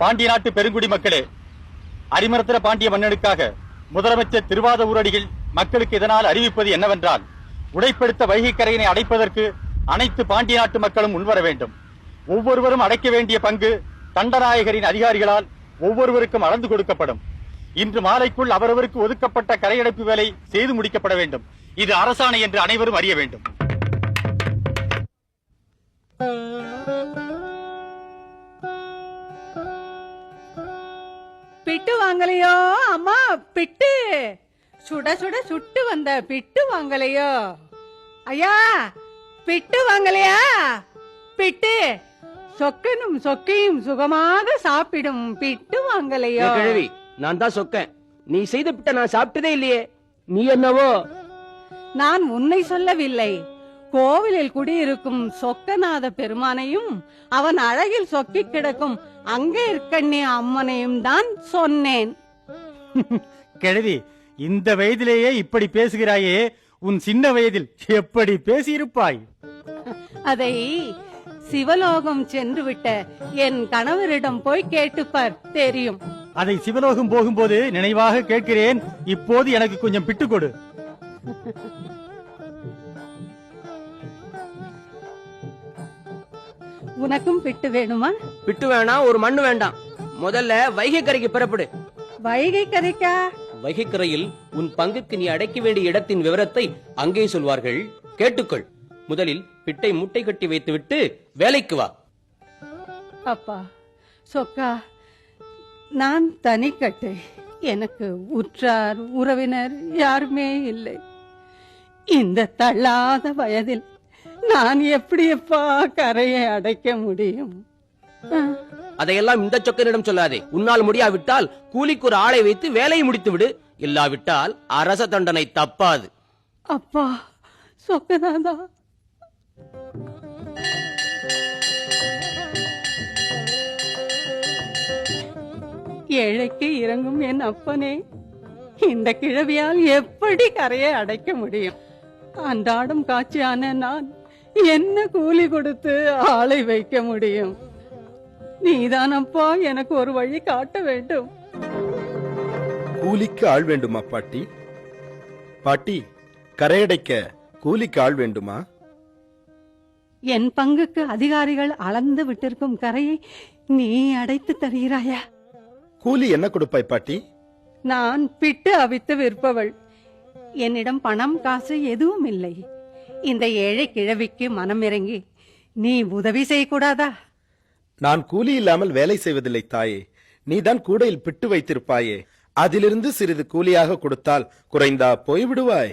பாண்டிய நாட்டு பெருங்குடி மக்களே அரிமரத்திர பாண்டிய மன்னனுக்காக முதலமைச்சர் திருவாத ஊரடிகள் மக்களுக்கு இதனால் அறிவிப்பது என்னவென்றால் உடைப்படுத்த வைகை கரையினை அடைப்பதற்கு அனைத்து பாண்டிய நாட்டு மக்களும் முன்வர வேண்டும். ஒவ்வொருவரும் அடைக்க வேண்டிய பங்கு தண்டநாயகரின் அதிகாரிகளால் ஒவ்வொருவருக்கும் அளந்து கொடுக்கப்படும். இன்று மாலைக்குள் அவரவருக்கு ஒதுக்கப்பட்ட கரையடைப்பு வேலை செய்து முடிக்கப்பட வேண்டும். இது அரசாணை என்று அனைவரும் அறிய வேண்டும். பிட்டு வாங்கலையோ? அம்மா பிட்டு. சுட சுட சுட்டு வந்த பிட்டு வாங்கலையோ? ஐயா பிட்டு வாங்கலையா? பிட்டு. சொக்கனும் சொக்கையும் சுகமாக சாப்பிடும் பிட்டு வாங்கலையோ? கிழவி நான் தான் சொக்கேன். நீ செய்த பிட்ட நான் சாப்பிட்டதே இல்லையே. நீ என்னவோ? நான் உன்னை சொல்லவில்லை. கோவிலில் குடியிருக்கும் சொக்கநாத பெருமானையும் அவன் அழகில் சொக்கி கிடக்கும் அங்கே இருக்கண்ணே அம்மனையும் தான் சொன்னேன். கிழவி இந்த வயதிலேயே இப்படி பேசுகிறாயே உன் சின்ன வயதில் எப்படி பேசியிருப்பாய்? அதை சிவலோகம் சென்று விட்ட என் கணவரிடம் போய் கேட்டுப்பார் தெரியும். அதை சிவலோகம் போகும்போது நினைவாக கேட்கிறேன் இப்போது எனக்கு கொஞ்சம் பிட்டு கொடு. உனக்கும் பிட்டு வேணுமா? பிட்டு வேணாம் ஒரு மண்ணு வேண்டாம். முதல்ல வைகை கரைக்கு பிறப்படு. வைகை கரைக்கா? வைகைக்கரையில் உன் பங்குக்கு நீ அடைக்க வேண்டிய இடத்தின் விவரத்தை அங்கே சொல்வார்கள். கேட்டுக்கொள். முதலில் பிட்டை மூட்டை கட்டி வைத்துவிட்டு வேலைக்கு வா. அப்பா சொக்கா நான் தனிக்கட்டை எனக்கு உற்றார் உறவினர் யாருமே இல்லை. இந்த தள்ளாத வயதில் நான் எப்படி எப்பா கரையை அடைக்க முடியும்? அதையெல்லாம் இந்த சொக்கனிடம் சொல்லாதே. உன்னால் முடியாவிட்டால் கூலிக்கு ஒரு ஆளை வைத்து வேலையை முடித்து விடு இல்லாவிட்டால் அரச தண்டனை தப்பாது. அப்பா சொக்கநாதா ஏழைக்கு இறங்கும் என் அப்பனே இந்த கிழவியால் எப்படி கரையை அடைக்க முடியும்? அன்றாடம் காட்சியான நான் என்ன கூலி கொடுத்து ஆளை வைக்க முடியும்? நீதான் அப்பா எனக்கு ஒரு வழி காட்ட வேண்டும். கூலிக்கு ஆள் வேண்டுமா பாட்டி? பாட்டி கரையடைக்க கூலிக்கு ஆள் வேண்டுமா? என் பங்குக்கு அதிகாரிகள் அளந்து விட்டிருக்கும் கரையை நீ அடைத்து தருகிறாயா? கூலி என்ன கொடுப்பாய் பாட்டி? நான் பிட்டு அவித்து விற்பவள். என்னிடம் பணம் காசு எதுவும் இல்லை. இந்த ஏழை கிழவிக்கு மனம் இறங்கி நீ உதவி செய்யக்கூடாதா? நான் கூலி இல்லாமல் வேலை செய்வதில்லை தாயே. நீதான் கூடையில் பிட்டு வைத்திருப்பாயே. அதிலிருந்து சிறிது கூலியாக கொடுத்தால் குறைந்தா போய்விடுவாய்.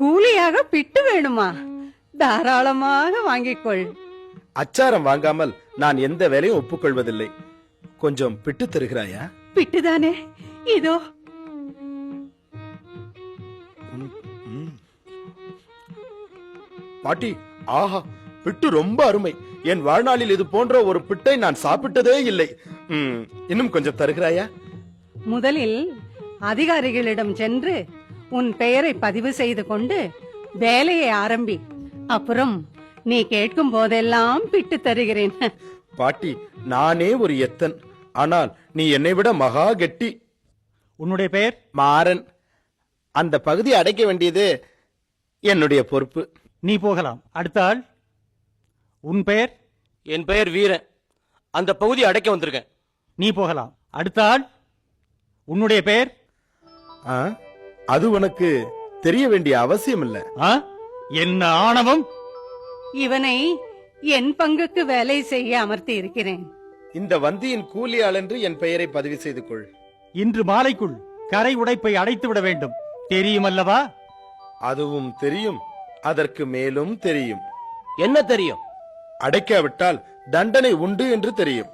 கூலியாக பிட்டு வேணுமா? தாராளமாக வாங்கிக்கொள். அச்சாரம் வாங்காமல் நான் எந்த வேலையும் ஒப்புக்கொள்வதில்லை. கொஞ்சம் பிட்டு தருகிறாயா? பிட்டுதானே. இதோ பாட்டி ஆஹா பிட்டு ரொம்ப அருமை. என் வாழ்நாளில் இது போன்ற ஒரு பிட்டை நான் சாப்பிட்டதே இல்லை. ம், இன்னும் கொஞ்சம் தருகிறாயா? முதலில் அதிகாரிகளிடம் சென்று உன் பெயரை பதிவு செய்து கொண்டு வேலையை ஆரம்பி அப்புறம் நீ கேட்கும் போதெல்லாம் பிட்டு தருகிறேன். பாட்டி நானே ஒரு எத்தன். ஆனால் நீ என்னை விட மகா கெட்டி. உன்னுடைய பெயர்? மாறன். அந்த பகுதி அடைக்க வேண்டியது என்னுடைய பொறுப்பு. நீ போகலாம். அடுத்த ஆள்? உன் பெயர்? என் பெயர் வீரன். அந்த பகுதி அடைக்க வந்திருக்கேன். நீ போகலாம். அடுத்த ஆள்? உன்னுடைய பெயர்? ஆ? அது உனக்கு தெரிய வேண்டிய அவசியம் இல்ல. ஆ? என்ன ஆணவம்? இவனை என் பங்குக்கு வேலை செய்ய அமர்த்தி இருக்கிறேன். இந்த வந்தியின் கூலி ஆள் என்று என் பெயரை பதிவு செய்து கொள். இன்று மாலைக்குள் கரை உடைப்பை அடைத்து விட வேண்டும். தெரியுமல்லவா? அதுவும் தெரியும். அதற்கு மேலும் தெரியும். என்ன தெரியும்? அடைக்காவிட்டால் தண்டனை உண்டு என்று தெரியும்.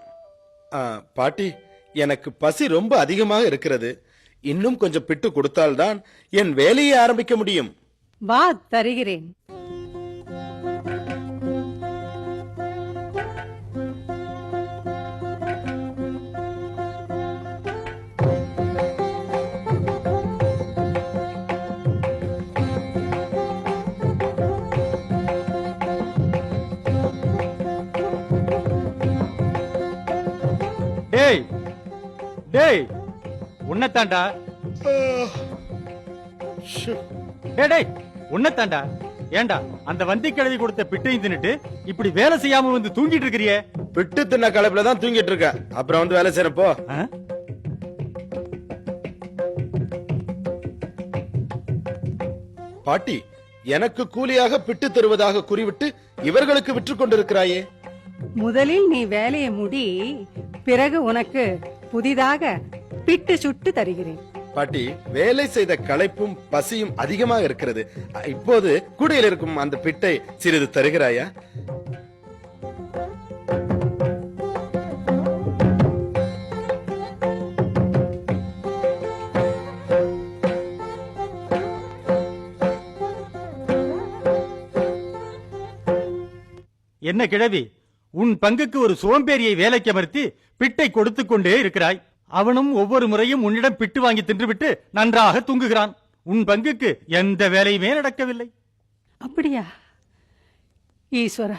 ஆ, பாட்டி எனக்கு பசி ரொம்ப அதிகமாக இருக்கிறது. இன்னும் கொஞ்சம் பிட்டு கொடுத்தால்தான் என் வேலையை ஆரம்பிக்க முடியும். வா தருகிறேன். டேய் உன்னத்தாண்டா. டேய் டேய் உன்னத்தாண்டா ஏண்டா அந்த வந்தி கிழவி கொடுத்த பிட்டையும் தின்னுட்டு இப்படி வேலை செய்யாம வந்து தூங்கிட்டு இருக்கிறியே? பிட்டு தின்ன கலப்புல தான் தூங்கிட்டு இருக்கேன் அப்புறம் வந்து வேலை செய்யறேன் போ. ஆ? பாட்டி எனக்கு கூலியாக பிட்டு தருவதாக கூறிவிட்டு இவர்களுக்கு விற்று கொண்டிருக்கிறாயே. முதலில் நீ வேலையை முடி பிறகு உனக்கு புதிதாக பிட்டு சுட்டு தருகிறேன். பாட்டி வேலை செய்த களைப்பும் பசியும் அதிகமாக இருக்கிறது. இப்போது கூடையில் இருக்கும் அந்த பிட்டை சிறிது தருகிறாயா? என்ன கிழவி? உன் பங்குக்கு ஒரு சோம்பேறியை வேலைக்கு அமர்த்தி பிட்டை கொடுத்து கொண்டே இருக்கிறாய். அவனும் ஒவ்வொரு முறையும் உன்னிடம் பிட்டு வாங்கி தின்றுவிட்டு நன்றாக தூங்குகிறான். உன் பங்குக்கு எந்த வேலையுமே நடக்கவில்லை. அப்படியா? ஈஸ்வரா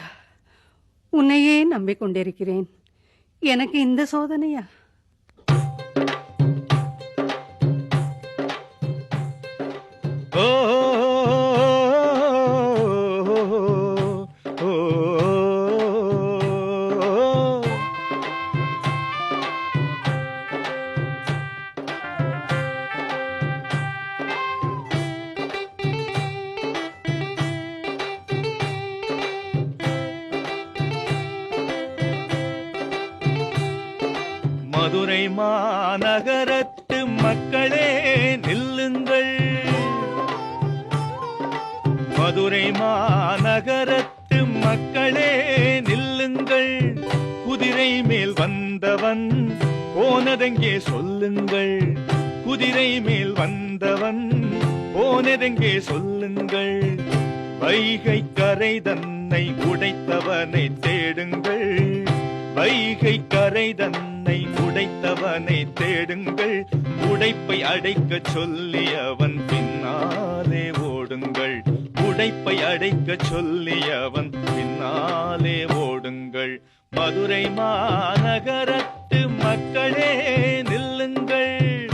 உன்னையே நம்பிக்கொண்டிருக்கிறேன். எனக்கு இந்த சோதனையா? மதுரை மாநகரத்து மக்களே நில்லுங்கள். மதுரை மாநகரத்து மக்களே நில்லுங்கள். குதிரை மேல் வந்தவன் போனதெங்கே சொல்லுங்கள். குதிரை மேல் வந்தவன் போனதெங்கே சொல்லுங்கள். வைகை கரை தன்னை உடைத்தவனை தேடுங்கள். வைகை கரை தன்னை உடைத்தவனை தேடுங்கள். உடைப்பை அடைக்க சொல்லி அவன் பின்னாலே ஓடுங்கள். உடைப்பை அடைக்க சொல்லி அவன் பின்னாலே ஓடுங்கள். மதுரை மாநகரத்து மக்களே நில்லுங்கள்.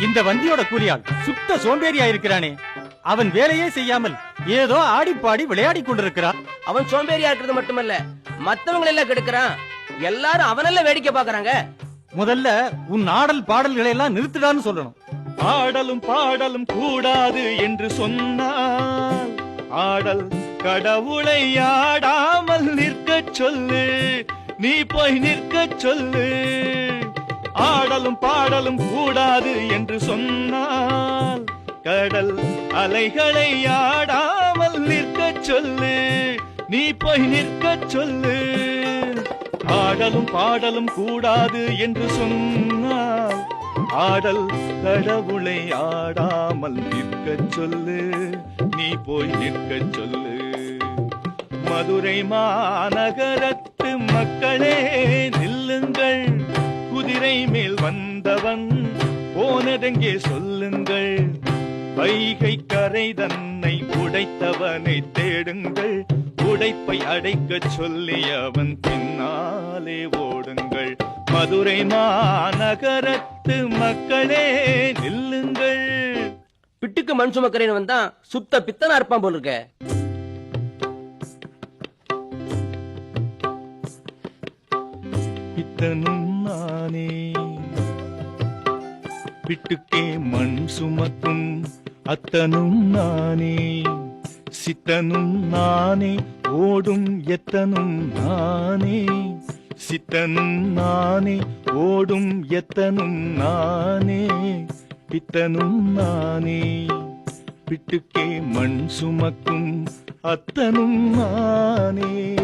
இந்த வந்தியோட கூலியால் சுத்த சோம்பேறியா இருக்கிறானே அவன் வேலையே செய்யாமல் ஏதோ ஆடி பாடி விளையாடி கொண்டிருக்கிறான். அவன் சோம்பேறியா இருக்கிறது மட்டுமல்ல மத்தவங்க எல்லாம் கெடுக்கிறான். எல்லாரும் அவனெல்லாம் வேடிக்கை பாக்குறாங்க முதல்ல உன் ஆடல் பாடல்களை எல்லாம் நிறுத்துடான்னு சொல்லணும். ஆடலும் பாடலும் கூடாது என்று சொன்னால் ஆடல் கடவுளை ஆடாமல் நிற்கச் சொல்லு நீ போய் நிற்கச் சொல்லு. ஆடலும் பாடலும் கூடாது என்று சொன்னால் கடல் அலைகளை ஆடாமல் நிற்கச் சொல்லு. நீ போய் நிற்கச் சொல்லு. ஆடலும் பாடலும் கூடாது என்று சொன்னால் ஆடல் கடவுளை ஆடாமல் நிற்கச் சொல்லு. நீ போய் நிற்கச் சொல்லு. மதுரை மாநகரத்து மக்களே நில்லுங்கள். குதிரை மேல் வந்தவன் போனதெங்கே சொல்லுங்கள். வைகை கரை தன்னை உடைத்தவனை தேடுங்கள். உடைப்பை அடைக்கச் சொல்லி அவன் பின்னாலே ஓடுங்கள். மதுரை மாநகரத்து மக்களே நில்லுங்கள். பிட்டுக்கு மண் சுமக்கிறேன் வந்தான் சுத்த பித்தனா இருப்பான் போல இருக்க. பித்தனும் நானே. பிட்டுக்கே மண் சுமக்கும் அத்தனும் நானே சித்தனும் நானே ஓடும் எத்தனும் நானே. சித்தனும் நானே ஓடும் எத்தனும் நானே. பித்தனும் நானே பிட்டுக்கே மண் சுமக்கும் அத்தனும் நானே.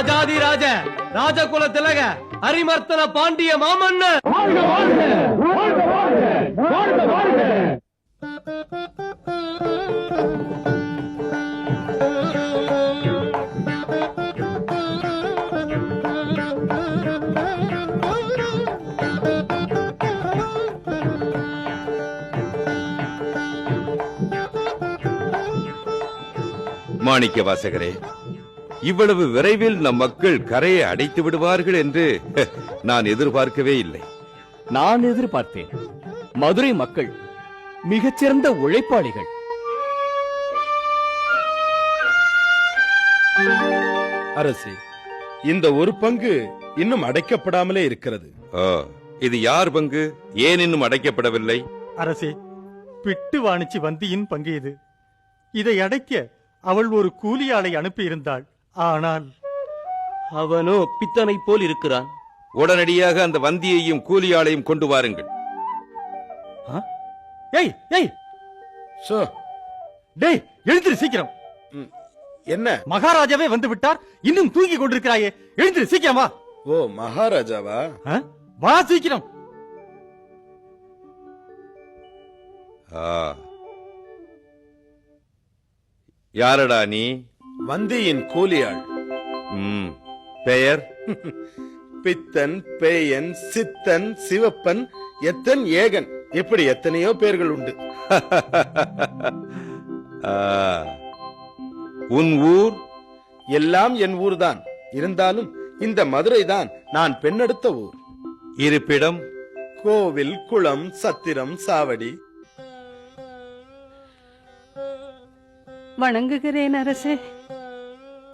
ராஜாதி ராஜ ராஜகுல திலக அரிமர்த்தன பாண்டிய மாமன்னர். மாணிக்க வாசகரே இவ்வளவு விரைவில் நம் மக்கள் கரையை அடைத்து விடுவார்கள் என்று நான் எதிர்பார்க்கவே இல்லை. நான் எதிர்பார்த்தேன். மதுரை மக்கள் மிகச்சிறந்த உழைப்பாளிகள். அரசி இந்த ஒரு பங்கு இன்னும் அடைக்கப்படாமலே இருக்கிறது. ஓ, இது யார் பங்கு? ஏன் இன்னும் அடைக்கப்படவில்லை? அரசே பிட்டு வாணிச்சி வந்தியின் பங்கு இது. இதை அடைக்க அவள் ஒரு கூலியாளை அனுப்பியிருந்தாள். ஆனால் அவனோ பித்தனை போல் இருக்கிறான். உடனடியாக அந்த வந்தியையும் கூலியாளையும் கொண்டு வாருங்கள். ஏய் ஏய்! சோ. டேய் எழுந்திரு சீக்கிரம். என்ன? மகாராஜாவே வந்து விட்டார். இன்னும் தூங்கி கொண்டிருக்கிறாயே. எழுந்திரு சீக்கிரம் வா. ஓ மகாராஜாவா? ஆ? வா சீக்கிரம். ஆ. யாரடா நீ? வந்தியின் கூலியாள். ம், பெயர்? பித்தன் பேயன் சித்தன் சிவப்பன் எத்தன் ஏகன். இப்படி எத்தனையோ பேர்கள் உண்டு. உன் ஊர்? எல்லாம் என் ஊர்தான். இருந்தாலும் இந்த மதுரை தான் நான் பெண்ணெடுத்த ஊர். இருப்பிடம்? கோவில் குளம் சத்திரம் சாவடி. வணங்குகிறேன் அரசே.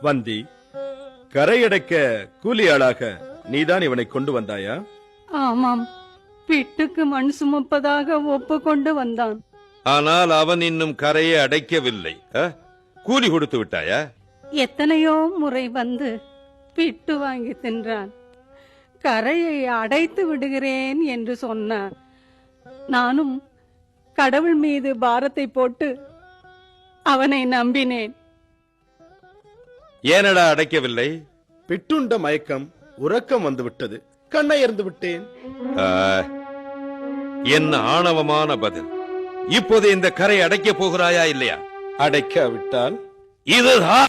வந்தி கரையடைக்க கூலியாளாக நீதான் இவனை கொண்டு வந்தாயா? ஆமாம் பிட்டுக்கு மண் சுமப்பதாக ஒப்புக்கொண்டு வந்தான். ஆனால் அவன் இன்னும் கரையை அடைக்கவில்லை? கூலி கொடுத்து விட்டாயா? எத்தனையோ முறை வந்து பிட்டு வாங்கி தின்றான். கரையை அடைத்து விடுகிறேன் என்று சொன்னான். நானும் கடவுள் மீது பாரத்தை போட்டு அவனை நம்பினேன். ஏனடா அடைக்கவில்லை? பிட்டுண்ட மயக்கம் உறக்கம் வந்து விட்டது கண்ணயர்ந்து விட்டேன். ஆ, என்ன ஆணவமான பதில். இப்போது இந்த கரை அடைக்கப் போகிறாயா இல்லையா? அடைக்காவிட்டால்? இதுதான்.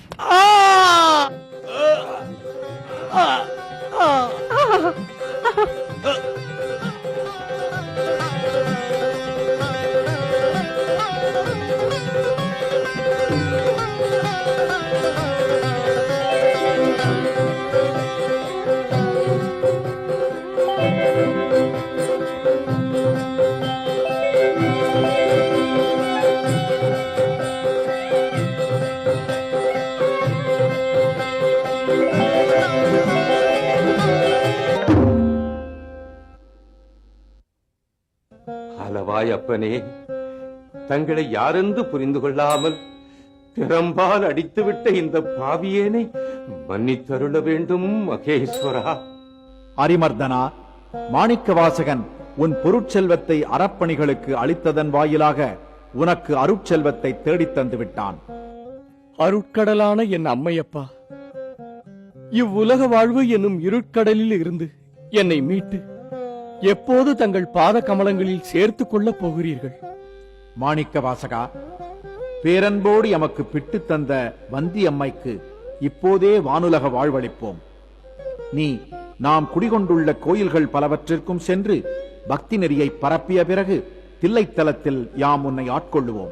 அளவாய் அப்பனே தங்களை யாரென்று புரிந்து கொள்ளாமல் திறம்பால் அடித்துவிட்ட இந்த பாவியேனை மன்னித்தருள வேண்டும் மகேஸ்வரா. அரிமர்தனா மாணிக்கவாசகன் உன் பொருட்செல்வத்தை அறப்பணிகளுக்கு அளித்ததன் வாயிலாக உனக்கு அருட்செல்வத்தை தேடித் தந்து விட்டான் அருட்கடலான என் அம்மையப்பா இவ்வுலக வாழ்வு என்னும் இருட்கடலில் இருந்து என்னை மீட்டு எப்போது தங்கள் பாத கமலங்களில் சேர்த்துக் கொள்ளப் போகிறீர்கள்? மாணிக்கவாசகா பேரன்போடு எமக்கு பிட்டுத் தந்த வந்தி அம்மைக்கு இப்போதே வானுலக வாழ்வளிப்போம். நீ நாம் குடிகொண்டுள்ள கோயில்கள் பலவற்றிற்கும் சென்று பக்தி நெறியை பரப்பிய பிறகு தில்லைத்தலத்தில் யாம் உன்னை ஆட்கொள்ளுவோம்.